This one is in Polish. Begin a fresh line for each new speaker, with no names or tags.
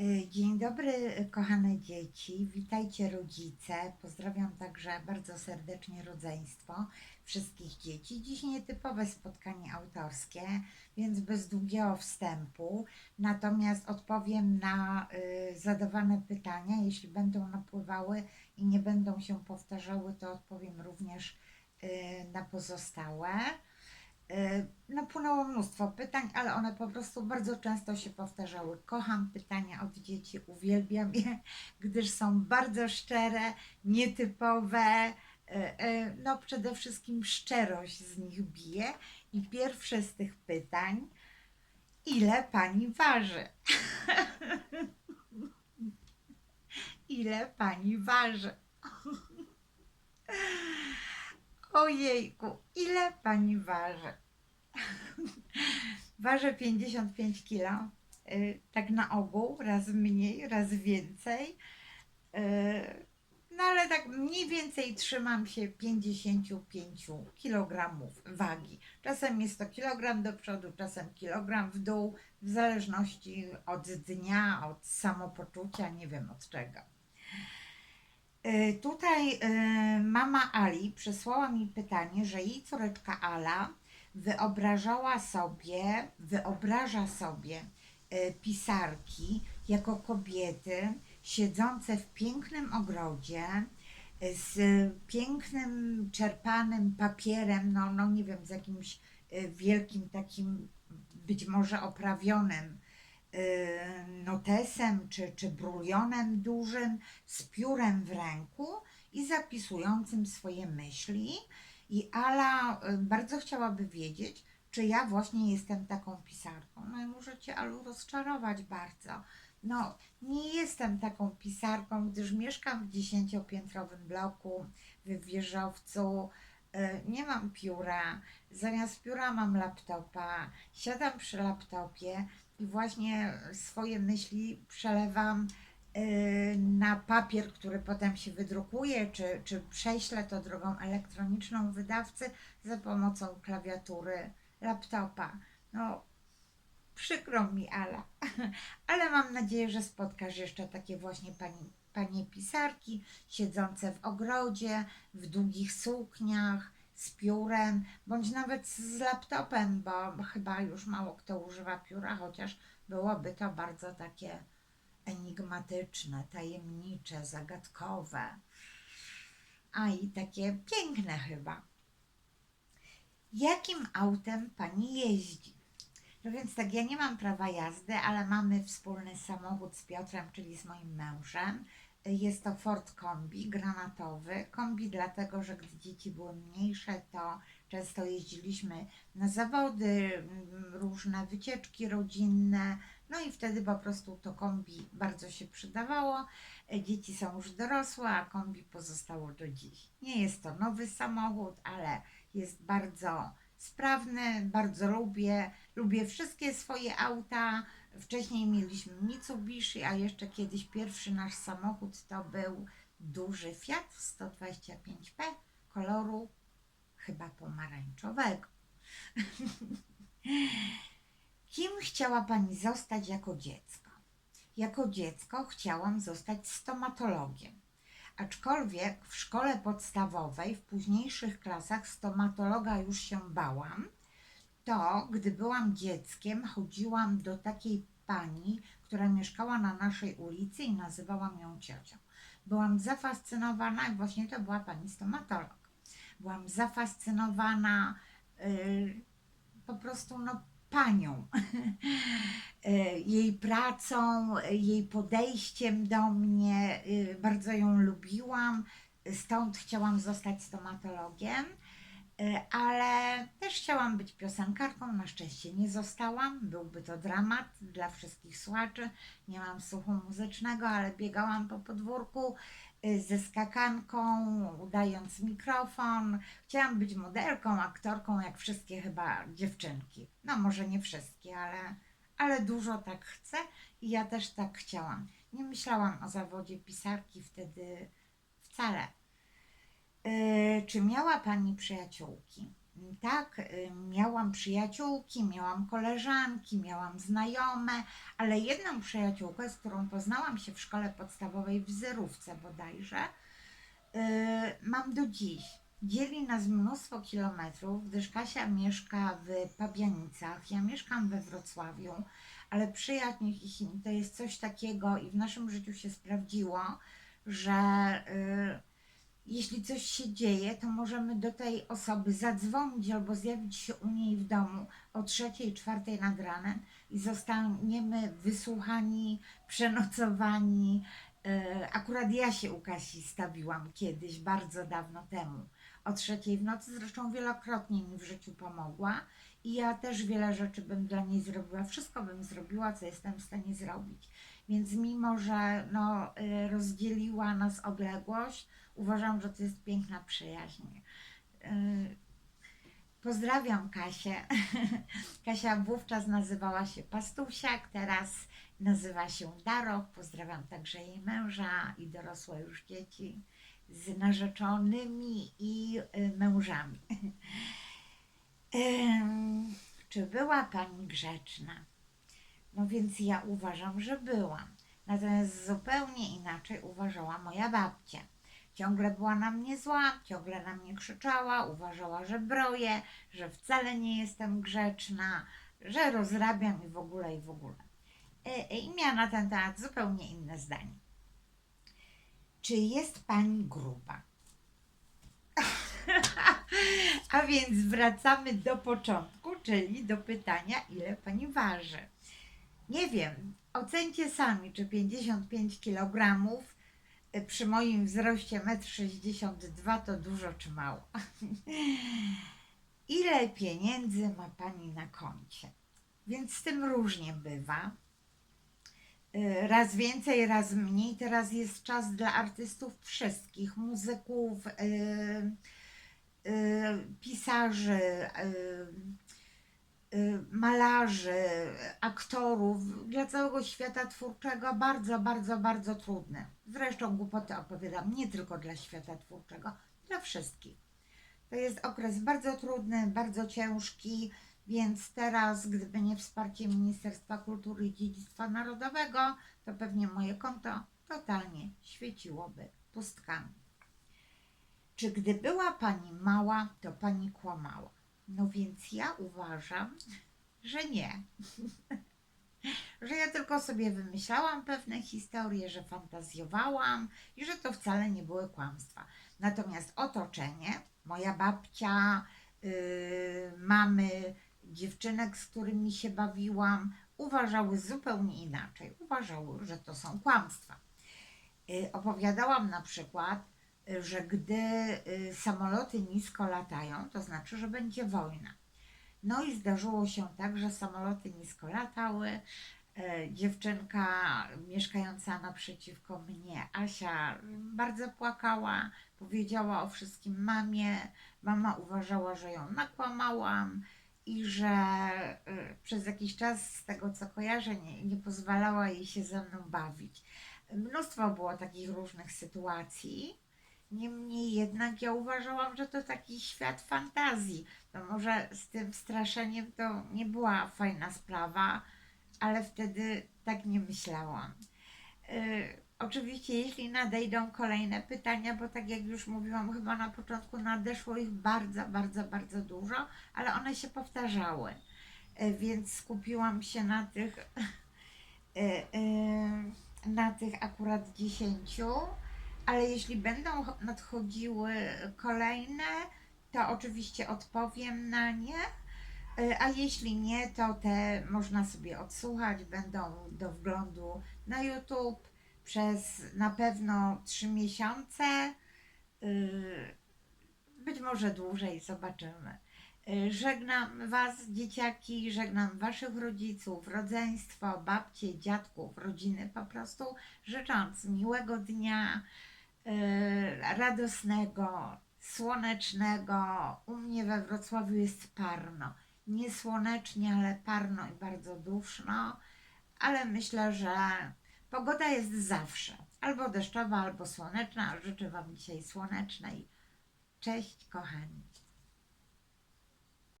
E, Dzień dobry, kochane dzieci. Witajcie rodzice. Pozdrawiam także bardzo serdecznie rodzeństwo wszystkich dzieci. Dziś nietypowe spotkanie autorskie, więc bez długiego wstępu. Natomiast odpowiem na y, zadawane pytania. Jeśli będą napływały i nie będą się powtarzały, to odpowiem również y, na pozostałe. Y, Napłynęło mnóstwo pytań, ale one po prostu bardzo często się powtarzały. Kocham pytania od dzieci, uwielbiam je, gdyż są bardzo szczere, nietypowe. y, y, No, przede wszystkim szczerość z nich bije. I pierwsze z tych pytań: ile pani waży? ile pani waży? Ojejku, ile pani waży? Ważę 55 kg. y, Tak na ogół, raz mniej, raz więcej. Y, No ale tak mniej więcej trzymam się 55 kg wagi. Czasem jest to kilogram do przodu, czasem kilogram w dół, w zależności od dnia, od samopoczucia, nie wiem od czego. Y, Tutaj y, mama Ali przesłała mi pytanie, że jej córeczka Ala wyobrażała sobie, wyobraża sobie y, pisarki jako kobiety siedzące w pięknym ogrodzie z pięknym czerpanym papierem, no, no nie wiem, z jakimś wielkim takim być może oprawionym notesem czy, czy brulionem dużym, z piórem w ręku i zapisującym swoje myśli. I Ala y, bardzo chciałaby wiedzieć, czy ja właśnie jestem taką pisarką. No i muszę Cię, Alu, rozczarować bardzo. No, nie jestem taką pisarką, gdyż mieszkam w dziesięciopiętrowym bloku w wieżowcu. Y, Nie mam pióra, zamiast pióra mam laptopa, siadam przy laptopie i właśnie swoje myśli przelewam y, na papier, który potem się wydrukuje, czy, czy prześlę to drogą elektroniczną wydawcy za pomocą klawiatury laptopa. No, przykro mi, Ala, ale mam nadzieję, że spotkasz jeszcze takie właśnie pani, panie pisarki, siedzące w ogrodzie, w długich sukniach, z piórem, bądź nawet z laptopem, bo chyba już mało kto używa pióra, chociaż byłoby to bardzo takie enigmatyczne, tajemnicze, zagadkowe, a i takie piękne chyba. Jakim autem pani jeździ? No więc tak, ja nie mam prawa jazdy, ale mamy wspólny samochód z Piotrem, czyli z moim mężem. Jest to Ford Kombi granatowy. Kombi dlatego, że gdy dzieci były mniejsze, to często jeździliśmy na zawody, mm, różne wycieczki rodzinne. No i wtedy po prostu to kombi bardzo się przydawało. Dzieci są już dorosłe, a kombi pozostało do dziś. Nie jest to nowy samochód, ale jest bardzo sprawny, bardzo lubię. Lubię wszystkie swoje auta. Wcześniej mieliśmy Mitsubishi, a jeszcze kiedyś pierwszy nasz samochód to był duży Fiat 125P koloru chyba pomarańczowego. Kim chciała Pani zostać jako dziecko? Jako dziecko chciałam zostać stomatologiem. Aczkolwiek w szkole podstawowej, w późniejszych klasach stomatologa już się bałam, to gdy byłam dzieckiem, chodziłam do takiej pani, która mieszkała na naszej ulicy i nazywałam ją ciocią. Byłam zafascynowana i właśnie to była pani stomatolog. Byłam zafascynowana y, po prostu no, panią, y, jej pracą, y, jej podejściem do mnie. y, Bardzo ją lubiłam, stąd chciałam zostać stomatologiem. Ale też chciałam być piosenkarką. Na szczęście nie zostałam. Byłby to dramat dla wszystkich słuchaczy. Nie mam słuchu muzycznego, ale biegałam po podwórku ze skakanką, udając mikrofon. Chciałam być modelką, aktorką, jak wszystkie chyba dziewczynki. No, może nie wszystkie, ale, ale dużo tak chcę i ja też tak chciałam. Nie myślałam o zawodzie pisarki wtedy wcale. E, czy miała Pani przyjaciółki? Tak, y, miałam przyjaciółki, miałam koleżanki, miałam znajome, ale jedną przyjaciółkę, z którą poznałam się w szkole podstawowej w Zerówce bodajże, y, mam do dziś. Dzieli nas mnóstwo kilometrów, gdyż Kasia mieszka w Pabianicach, ja mieszkam we Wrocławiu, ale przyjaźń to jest coś takiego i w naszym życiu się sprawdziło, że y, jeśli coś się dzieje, to możemy do tej osoby zadzwonić albo zjawić się u niej w domu o trzeciej, czwartej nad ranem i zostaniemy wysłuchani, przenocowani. Y, Akurat ja się u Kasi stawiłam kiedyś, bardzo dawno temu, o trzeciej w nocy, zresztą wielokrotnie mi w życiu pomogła i ja też wiele rzeczy bym dla niej zrobiła, wszystko bym zrobiła, co jestem w stanie zrobić. Więc mimo, że no, y, rozdzieliła nas odległość, uważam, że to jest piękna przyjaźń. Y, Pozdrawiam Kasię. Kasia wówczas nazywała się Pastusiak, teraz nazywa się Darok. Pozdrawiam także jej męża i dorosłe już dzieci z narzeczonymi i y, mężami. Czy była Pani grzeczna? No więc ja uważam, że byłam. Natomiast zupełnie inaczej uważała moja babcia. Ciągle była na mnie zła, ciągle na mnie krzyczała, uważała, że broję, że wcale nie jestem grzeczna, że rozrabiam i w ogóle, i w ogóle. E, e, I miała na ten temat zupełnie inne zdanie. Czy jest Pani gruba? A więc wracamy do początku, czyli do pytania, ile Pani waży. Nie wiem, ocencie sami, czy 55 kg przy moim wzroście 1,62 m to dużo czy mało. Ile pieniędzy ma Pani na koncie? Więc z tym różnie bywa. Y, Raz więcej, raz mniej. Teraz jest czas dla artystów wszystkich, muzyków, y, y, pisarzy, y, y, malarzy, aktorów, dla całego świata twórczego bardzo, bardzo, bardzo trudne. Zresztą głupoty opowiadam nie tylko dla świata twórczego, dla wszystkich. To jest okres bardzo trudny, bardzo ciężki, więc teraz, gdyby nie wsparcie Ministerstwa Kultury i Dziedzictwa Narodowego, to pewnie moje konto totalnie świeciłoby pustkami. Czy gdy była Pani mała, to Pani kłamała? No więc ja uważam, że nie. że ja tylko sobie wymyślałam pewne historie, że fantazjowałam i że to wcale nie były kłamstwa. Natomiast otoczenie, moja babcia, yy, mamy, dziewczynek, z którymi się bawiłam, uważały zupełnie inaczej. Uważały, że to są kłamstwa. Yy, opowiadałam na przykład, że gdy y, samoloty nisko latają, to znaczy, że będzie wojna. No i zdarzyło się tak, że samoloty nisko latały. E, Dziewczynka mieszkająca naprzeciwko mnie, Asia, bardzo płakała, powiedziała o wszystkim mamie. Mama uważała, że ją nakłamałam i że e, przez jakiś czas, z tego co kojarzę, nie, nie pozwalała jej się ze mną bawić. Mnóstwo było takich różnych sytuacji. Niemniej jednak ja uważałam, że to taki świat fantazji. No może z tym straszeniem to nie była fajna sprawa, ale wtedy tak nie myślałam. Yy, oczywiście, jeśli nadejdą kolejne pytania, bo tak jak już mówiłam chyba na początku, nadeszło ich bardzo, bardzo, bardzo dużo, ale one się powtarzały. Yy, więc skupiłam się na tych, yy, yy, na tych akurat dziesięciu ale jeśli będą nadchodziły kolejne, to oczywiście odpowiem na nie. Y, A jeśli nie, to te można sobie odsłuchać, będą do wglądu na YouTube przez na pewno trzy miesiące, y, być może dłużej, zobaczymy. Y, Żegnam Was, dzieciaki, żegnam Waszych rodziców, rodzeństwo, babcie, dziadków, rodziny po prostu, życząc miłego dnia, radosnego, słonecznego. U mnie we Wrocławiu jest parno. Nie słonecznie, ale parno i bardzo duszno, ale myślę, że pogoda jest zawsze albo deszczowa, albo słoneczna. Życzę Wam dzisiaj słonecznej. Cześć, kochani.